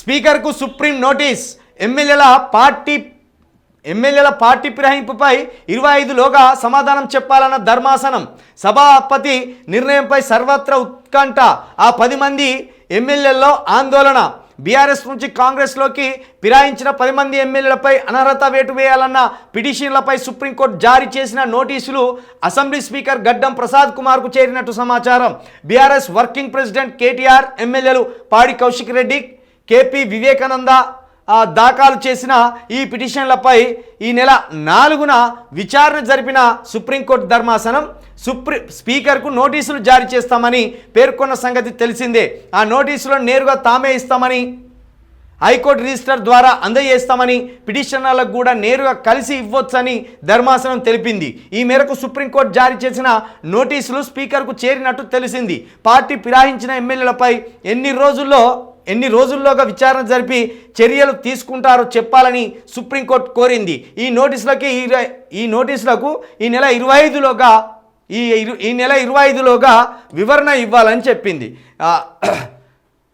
స్పీకర్కు supreme notice. ఎమ్మెల్యేల party ఎమ్మెల్యేల party ఫిరాయింపుపై ఇరవై ఐదులోగా సమాధానం చెప్పాలన్న ధర్మాసనం. సభాపతి నిర్ణయంపై సర్వత్ర ఉత్కంఠ. ఆ పది మంది ఎమ్మెల్యేల్లో ఆందోళన. బీఆర్ఎస్ నుంచి కాంగ్రెస్లోకి ఫిరాయించిన పది మంది ఎమ్మెల్యేలపై అనర్హత వేటు వేయాలన్న పిటిషన్లపై సుప్రీంకోర్టు జారీ చేసిన నోటీసులు అసెంబ్లీ స్పీకర్ గడ్డం ప్రసాద్ కుమార్కు చేరినట్టు సమాచారం. బీఆర్ఎస్ వర్కింగ్ ప్రెసిడెంట్ కేటీఆర్ ఎమ్మెల్యేలు పాడి కౌశిక్ రెడ్డి కేపీ వివేకానంద దాఖలు చేసిన ఈ పిటిషన్లపై ఈ నెల నాలుగున విచారణ జరిపిన సుప్రీంకోర్టు ధర్మాసనం సుప్రీ స్పీకర్కు నోటీసులు జారీ చేస్తామని పేర్కొన్న సంగతి తెలిసిందే. ఆ నోటీసులను నేరుగా తామే ఇస్తామని హైకోర్టు రిజిస్టర్ ద్వారా అందజేస్తామని పిటిషనర్లకు కూడా నేరుగా కలిసి ఇవ్వొచ్చని ధర్మాసనం తెలిపింది. ఈ మేరకు సుప్రీంకోర్టు జారీ చేసిన నోటీసులు స్పీకర్కు చేరినట్టు తెలిసింది. పార్టీ ఫిరాయించిన ఎమ్మెల్యేలపై ఎన్ని రోజుల్లో ఎన్ని రోజుల్లోగా విచారణ జరిపి చర్యలు తీసుకుంటారో చెప్పాలని సుప్రీంకోర్టు కోరింది. ఈ నోటీసులకి ఈ నోటీసులకు ఈ నెల ఇరవై ఐదులోగా ఈ ఇరు- ఈ నెల ఇరవై ఐదులోగా వివరణ ఇవ్వాలని చెప్పింది.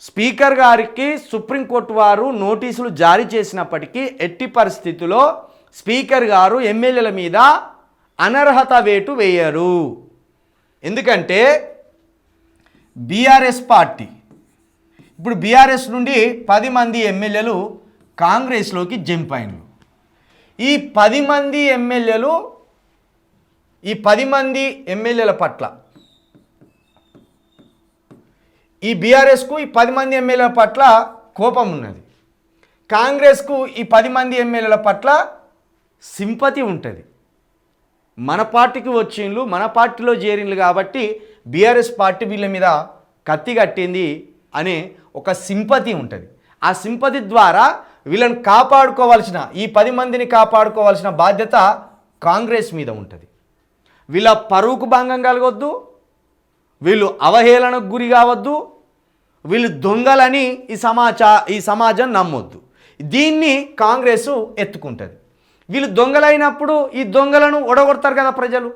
స్పీకర్ గారికి సుప్రీంకోర్టు వారు నోటీసులు జారీ చేసినప్పటికీ ఎట్టి పరిస్థితుల్లో స్పీకర్ గారు ఎమ్మెల్యేల మీద అనర్హత వేటు వేయరు. ఎందుకంటే బీఆర్ఎస్ పార్టీ ఇప్పుడు బీఆర్ఎస్ నుండి పది మంది ఎమ్మెల్యేలు కాంగ్రెస్లోకి జంప్ అయినరు. ఈ పది మంది ఎమ్మెల్యేలు ఈ పది మంది ఎమ్మెల్యేల పట్ల ఈ బీఆర్ఎస్కు ఈ పది మంది ఎమ్మెల్యేల పట్ల కోపం ఉన్నది. కాంగ్రెస్కు ఈ పది మంది ఎమ్మెల్యేల పట్ల సింపతి ఉంటుంది. మన పార్టీకి వచ్చిండ్లు మన పార్టీలో చేరిండ్లు కాబట్టి బీఆర్ఎస్ పార్టీ వీళ్ళ మీద కత్తి కట్టింది అనే ఒక సింపతి ఉంటుంది. ఆ సింపతి ద్వారా వీళ్ళని కాపాడుకోవాల్సిన ఈ పది మందిని కాపాడుకోవాల్సిన బాధ్యత కాంగ్రెస్ మీద ఉంటుంది. వీళ్ళ పరువుకు భంగం కలగొద్దు వీళ్ళు అవహేళనకు గురి కావద్దు వీళ్ళు దొంగలని ఈ సమాచా ఈ సమాజం నమ్మొద్దు. దీన్ని కాంగ్రెస్ ఎత్తుకుంటుంది. వీళ్ళు దొంగలైనప్పుడు ఈ దొంగలను ఒడగొడతారు కదా ప్రజలు.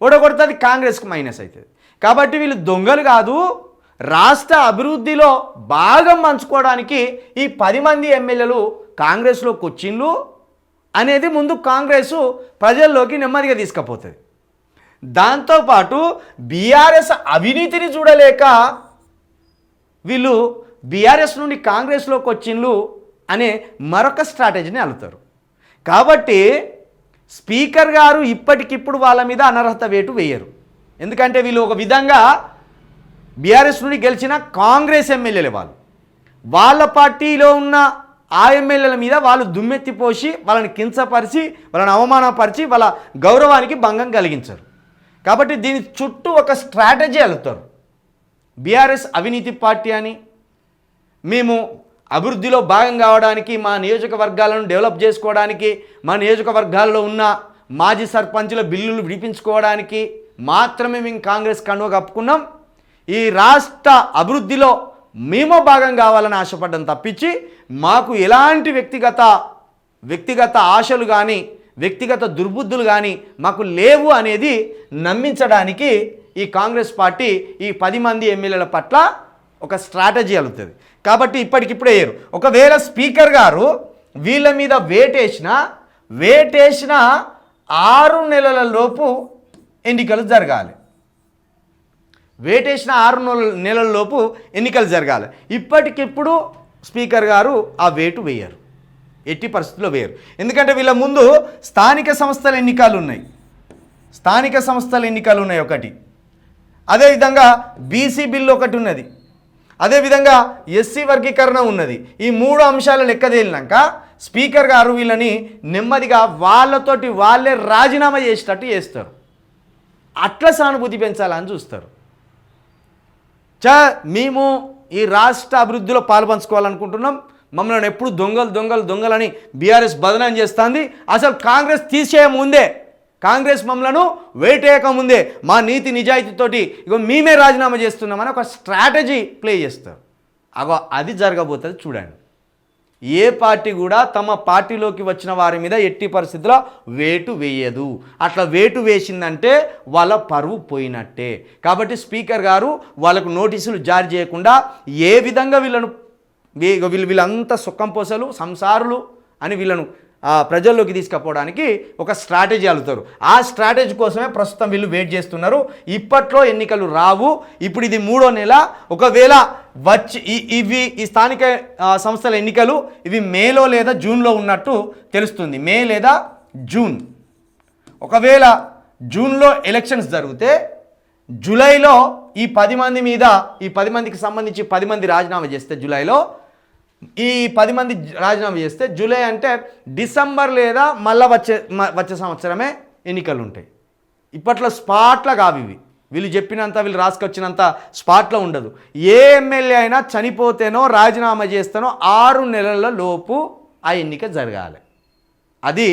ఒడగొడుతుంది కాంగ్రెస్కి మైనస్ అవుతుంది కాబట్టి వీళ్ళు దొంగలు కాదు రాష్ట్ర అభివృద్ధిలో భాగం పంచుకోవడానికి ఈ పది మంది ఎమ్మెల్యేలు కాంగ్రెస్లోకి వచ్చిండ్లు అనేది ముందు కాంగ్రెస్ ప్రజల్లోకి నెమ్మదిగా తీసుకుపోతుంది. దాంతోపాటు బీఆర్ఎస్ అవినీతిని చూడలేక వీళ్ళు బీఆర్ఎస్ నుండి కాంగ్రెస్లోకి వచ్చిండ్లు అనే మరొక స్ట్రాటజీని అలుతారు కాబట్టి స్పీకర్ గారు ఇప్పటికిప్పుడు వాళ్ళ మీద అనర్హత వేటు వేయరు. ఎందుకంటే వీళ్ళు ఒక విధంగా బీఆర్ఎస్ నుండి గెలిచిన కాంగ్రెస్ ఎమ్మెల్యేలే వాళ్ళు. వాళ్ళ పార్టీలో ఉన్న ఆ ఎమ్మెల్యేల మీద వాళ్ళు దుమ్మెత్తిపోసి వాళ్ళని కించపరిచి వాళ్ళని అవమానపరిచి వాళ్ళ గౌరవానికి భంగం కలిగించరు. కాబట్టి దీని చుట్టూ ఒక స్ట్రాటజీ వెళ్తారు బీఆర్ఎస్ అవినీతి పార్టీ అని మేము అభివృద్ధిలో భాగం కావడానికి మా నియోజకవర్గాలను డెవలప్ చేసుకోవడానికి మా నియోజకవర్గాల్లో ఉన్న మాజీ సర్పంచుల బిల్లులు విడిపించుకోవడానికి మాత్రమే మేము కాంగ్రెస్ కండువ కప్పుకున్నాం. ఈ రాష్ట్ర అభివృద్ధిలో మేము భాగం కావాలని ఆశపడ్డం తప్పించి మాకు ఎలాంటి వ్యక్తిగత వ్యక్తిగత ఆశలు కానీ వ్యక్తిగత దుర్బుద్ధులు కానీ మాకు లేవు అనేది నమ్మించడానికి ఈ కాంగ్రెస్ పార్టీ ఈ పది మంది ఎమ్మెల్యేల పట్ల ఒక స్ట్రాటజీ అలుతుంది కాబట్టి ఇప్పటికిప్పుడే వేయరు ఒకవేళ స్పీకర్ గారు వీళ్ళ మీద వేటేసిన వేటేసిన ఆరు నెలల లోపు ఎన్నికలు జరగాలి. వేటేసిన ఆరు నెలల లోపు ఎన్నికలు జరగాలి. ఇప్పటికిప్పుడు స్పీకర్ గారు ఆ వేటు వేయరు. ఎట్టి పరిస్థితుల్లో వేయరు. ఎందుకంటే వీళ్ళ ముందు స్థానిక సంస్థల ఎన్నికలు ఉన్నాయి. స్థానిక సంస్థల ఎన్నికలు ఉన్నాయి ఒకటి. అదేవిధంగా బీసీ బిల్లు ఒకటి ఉన్నది. అదేవిధంగా ఎస్సీ వర్గీకరణ ఉన్నది. ఈ మూడు అంశాలు లెక్కదేలినాక స్పీకర్ గారు వీళ్ళని నెమ్మదిగా వాళ్ళతోటి వాళ్ళే రాజీనామా చేసేటట్టు చేస్తారు. అట్లా సానుభూతి పెంచాలని చూస్తారు. చ మేము ఈ రాష్ట్ర అభివృద్ధిలో పాల్పంచుకోవాలనుకుంటున్నాం మమ్మల్ని ఎప్పుడు దొంగలు దొంగలు దొంగలని బీఆర్ఎస్ బదనం చేస్తుంది. అసలు కాంగ్రెస్ తీసేయముందే కాంగ్రెస్ మమ్మలను వేటేయకముందే మా నీతి నిజాయితీతోటి ఇగో మేమే రాజీనామా చేస్తున్నామని ఒక స్ట్రాటజీ ప్లే చేస్తారు. అగో అది జరగబోతుంది చూడండి. ఏ పార్టీ కూడా తమ పార్టీలోకి వచ్చిన వారి మీద ఎట్టి పరిస్థితుల్లో వేటు వేయదు. అట్లా వేటు వేసిందంటే వాళ్ళ పరువు పోయినట్టే. కాబట్టి స్పీకర్ గారు వాళ్ళకు నోటీసులు జారీ చేయకుండా ఏ విధంగా వీళ్ళను వీళ్ళు వీళ్ళంతా సుఖం పోసలు సంసారులు అని వీళ్ళను ప్రజల్లోకి తీసుకుపోవడానికి ఒక స్ట్రాటజీ అలుతారు ఆ స్ట్రాటజీ కోసమే ప్రస్తుతం వీళ్ళు వెయిట్ చేస్తున్నారు. ఇప్పట్లో ఎన్నికలు రావు. ఇప్పుడు ఇది మూడో నెల. ఒకవేళ వచ్చి ఇవి ఈ స్థానిక సంస్థల ఎన్నికలు ఇవి మేలో లేదా జూన్లో ఉన్నట్టు తెలుస్తుంది. మే లేదా జూన్. ఒకవేళ జూన్లో ఎలక్షన్స్ జరిగితే జూలైలో ఈ పది మంది మీద ఈ పది మందికి సంబంధించి పది మంది రాజీనామా చేస్తే జూలైలో ఈ పది మంది రాజీనామా చేస్తే జూలై అంటే డిసెంబర్ లేదా మళ్ళా వచ్చే మ- వచ్చే సంవత్సరమే ఎన్నికలు ఉంటాయి ఇప్పట్లో స్పాట్లా కావు ఇవి. వీళ్ళు చెప్పినంత వీళ్ళు రాసుకొచ్చినంత స్పాట్లో ఉండదు. ఏ ఎమ్మెల్యే అయినా చనిపోతేనో రాజీనామా చేస్తేనో ఆరు నెలల లోపు ఆ ఎన్నిక జరగాలి. అది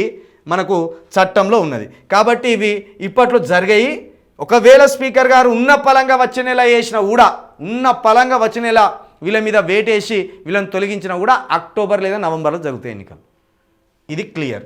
మనకు చట్టంలో ఉన్నది. కాబట్టి ఇవి ఇప్పట్లో జరిగాయి. ఒకవేళ స్పీకర్ గారు ఉన్న పలంగా వచ్చే నెల వేసిన కూడా ఉన్న పలంగా వచ్చే నెల వీళ్ళ మీద వేటేసి వీళ్ళని తొలగించినా కూడా అక్టోబర్ లేదా నవంబర్లో జరుగుతాయి ఎన్నికలు. ఇది క్లియర్.